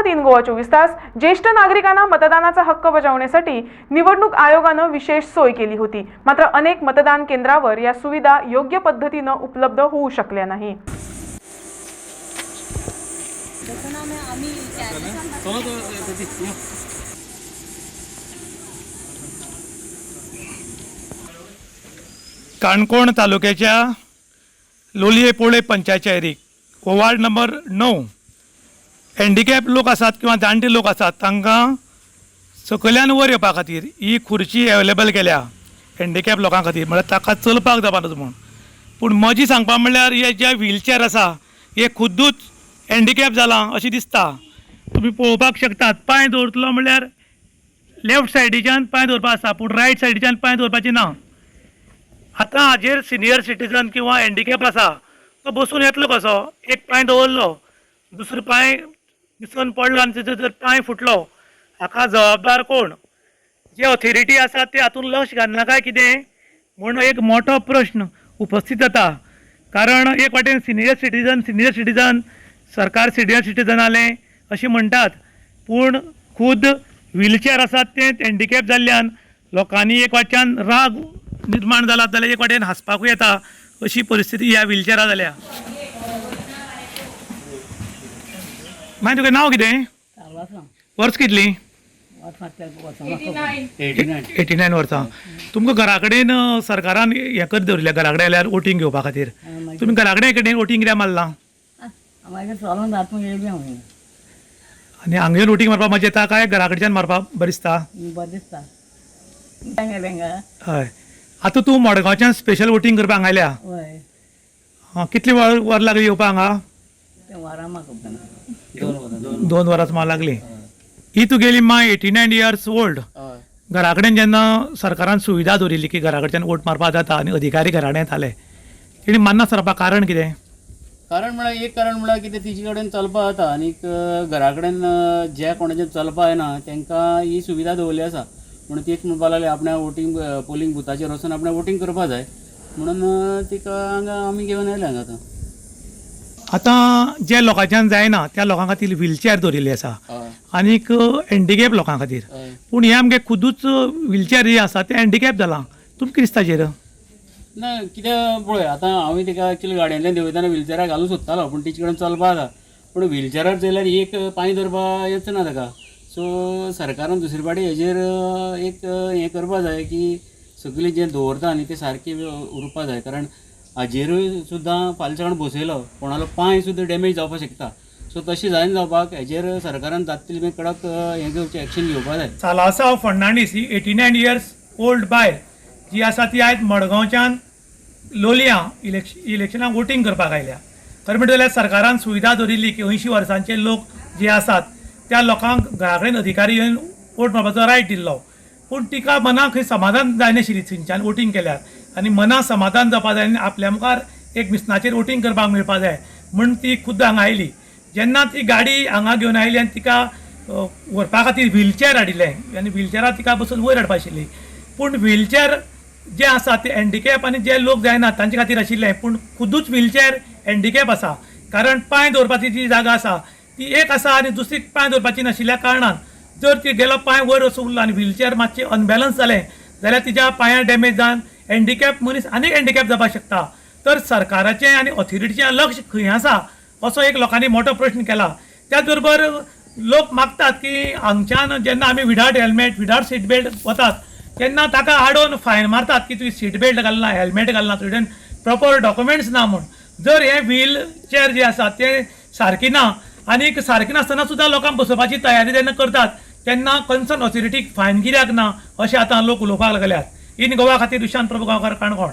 तीन गोवा चोवीस तास. ज्येष्ठ नागरिकांना मतदानाचा हक्क बजावण्यासाठी निवडणूक आयोगानं विशेष सोय केली होती. मात्र अनेक मतदान केंद्रावर या सुविधा योग्य पद्धतीनं उपलब्ध होऊ शकल्या नाही. काणकोण तालुक्याच्या लोलिये पोळे पंचायत वार्ड नंबर नऊ. हँडिकॅप लोक आसात किंवा जाणटे लोक आसात तांकां सकयल्यान वयर येवपा खातीर ही खुर्ची अवेलेबल केल्या हँडिकॅप लोकां खातीर. म्हळ्यार ताका चलपाक जावपाक म्हूण. पूण म्हजी सांगपा म्हणल्यार हे जे व्हीलचॅर आसा हे खुद्दूच हँडिकॅप जालां अशें दिसता. तुमी पळोवपाक शकतात पांय दवरतलो म्हणल्यार लेफ्ट सायडीच्यान पांय दवरपा आसा पूण रायट सायडीच्यान पांय दवरपाचें ना. आतां हाजेर सिनियर सिटीजन किंवा हँडिकॅप आसा तो बसून येतलो कसो? एक पांय दवरलो दुसरो पांय निसरून पडलो आनी तेजो जर पांय फुटलो हो. हाका जबाबदार कोण? जे ऑथॉरिटी आसा ते हातूंत लक्ष घालना काय कितें? म्हूण एक मोठो प्रश्न उपस्थित जाता कारण एक वाटेन सिनियर सिटीजन सिनियर सिटीजन सरकार सिनियर सिटीजनालें अशें म्हणटात पूण खुद व्हीलचॅर आसात ते हँडिकॅप जाल्ल्यान लोकांनी एक वाटच्यान राग निर्माण जाला जाल्यार एक वाटेन हांसपाकूय येता अशी परिस्थिती ह्या व्हीलचॅरा जाल्या मागीर तुगे नांव कितें वर्स कितली? एटी नायन वर्सां तुमकां घरा कडेन सरकारान हें कर दवरल्या घरा कडेन आयल्यार वोटींग घेवपा खातीर. तुमी घरा कडेन कडेन वोटींग कित्याक मारलां. आनी हांगा येवन वोटींग मारपाक मजा येता काय? घरा कडच्यान मारपाक बरें दिसता हय. आतां तूं मडगांवच्यान स्पेशल वोटींग करपाक हांगा आयल्या हय. हां कितली वर वर लागली येवपाक हांगा? वरां म्हाका दोन वरां सुमार लागली. ही. तुगेली माय एटी नायन इयर्स ओल्ड घरा कडेन जेन्ना सरकारान सुविधा दवरिल्ली की घरा कडच्यान वोट मारपाक जाता आनी अधिकारी घरा कडेन येताले तेणी मान्ना सरपाक कारण कितें? कारण म्हळ्यार एक कारण म्हळ्यार कितें तिचे कडेन चलपा जाता आनीक घरा कडेन जे कोणाचें चलपा येना तांकां ही सुविधा दवरली आसा. म्हणून ती एक म्हणपा लागली आपणा वोटींग पोलिंग बुथाचेर वचून आपणा वोटींग करपा जाय. म्हणून तिका हांगा आमी घेवन आयल्या हांगा आतां. आतां जे लोकांच्यान जायना त्या लोकां खातीर व्हीलचॅर दवरिल्ली आसा. आनीक हँडिकॅप लोकां खातीर. पूण हे आमगे खुदूच व्हीलचॅर जी आसा ते हँडिकॅप जालां. तुमकां कितें हाजेर ना कितें पळय आतां हांवें तिका एक्चुली गाडयेंतल्यान देवयताना व्हिलचॅराक घालूं सोदतालो पूण तिचे कडेन चलपा जाता पूण व्हिलचॅरार चयल्यार एक पांय धरपा येच ना ताका. सो सरकारान दुसरे फाटी हेजेर एक हें करपा जाय की सगळीं जें दवरता न्ही तें सारकें उरपा जाय. कारण हाजेरूय सुद्दां फाल्यां बसयलो कोणालो पांय सुद्दां डॅमेज जावपाक शकता. सो तशें जायना जावपाक हेजेर सरकारान जाता तितलें कडक हें घेवचें एक्शन घेवपाक जाय. सालासाव फर्नांडीस ही एटी नायन इयर्स ओल्ड बायल जी आसा ती आयज मडगांवच्यान लोलयां इलेक्श इलेक्शनाक वोटींग करपाक आयल्या. खरें म्हणटा जाल्यार सरकारान सुविधा दवरिल्ली की अंयशीं वर्सांचे लोक जे आसात त्या लोकांक घरा कडेन अधिकारी येवन वोट मारपाचो रायट दिल्लो. पूण तिका मनाक खंय समाधान जायनाशिल्ली थंयच्यान वोटींग केल्यार. आनी मनाक समाधान जावपा जाय आनी आपल्या मुखार एक मिसनाचेर वोटींग करपाक मेळपा जाय. म्हूण ती खुद्द हांगा आयली. जेन्ना ती गाडी हांगा घेवन आयली आनी तिका व्हरपा खातीर व्हीलचॅर हाडिल्लें. आनी व्हीलचॅरार तिका बसून वयर हाडपा आशिल्ली. पूण व्हीलचॅर जे आसा ते हँडिकॅप आनी जे लोक जायना तांचे खातीर आशिल्लें पूण खुदूच व्हीलचॅर हँडिकॅप आसा. कारण पांय दवरपाची जी जागा आसा ती एक आसा आनी दुसरी पांय दवरपाची नाशिल्ल्या कारणान जर ती गेलो पांय वयर वचूंक उरलो आनी व्हीलचॅर मातशें अनबॅलन्स जालें जाल्यार तिच्या पांयां डॅमेज जावन हँडिकॅप मनीस आनीक हँडिकॅप जावपाक शकता. तर सरकाराचें आनी ऑथॉरिटीचें लक्ष खंय आसा असो एक लोकांनी मोठो प्रश्न केला. त्याच बरोबर लोक मागतात की हांगच्यान जेन्ना आमी विदावट हेल्मेट विदावट सीट बेल्ट वतात तेन्ना ताका आडोवन फायन मारतात की तुवें सीट बेल्ट घालना हेल्मेट घालना तुज्यान प्रॉपर डॉक्युमेंट्स ना म्हूण. जर हे व्हील चॅर जे आसा ते सारकी ना आनीक सारकी नासतना सुद्दां लोकांक बसोवपाची तयारी जेन्ना करतात. तेन्ना कन्सर्न ऑथॉरिटीक फायन कित्याक ना अशें आतां लोक उलोवपाक लागल्यात. इन गोवा खातीर दुशांत प्रभू गांवकार काणकोण.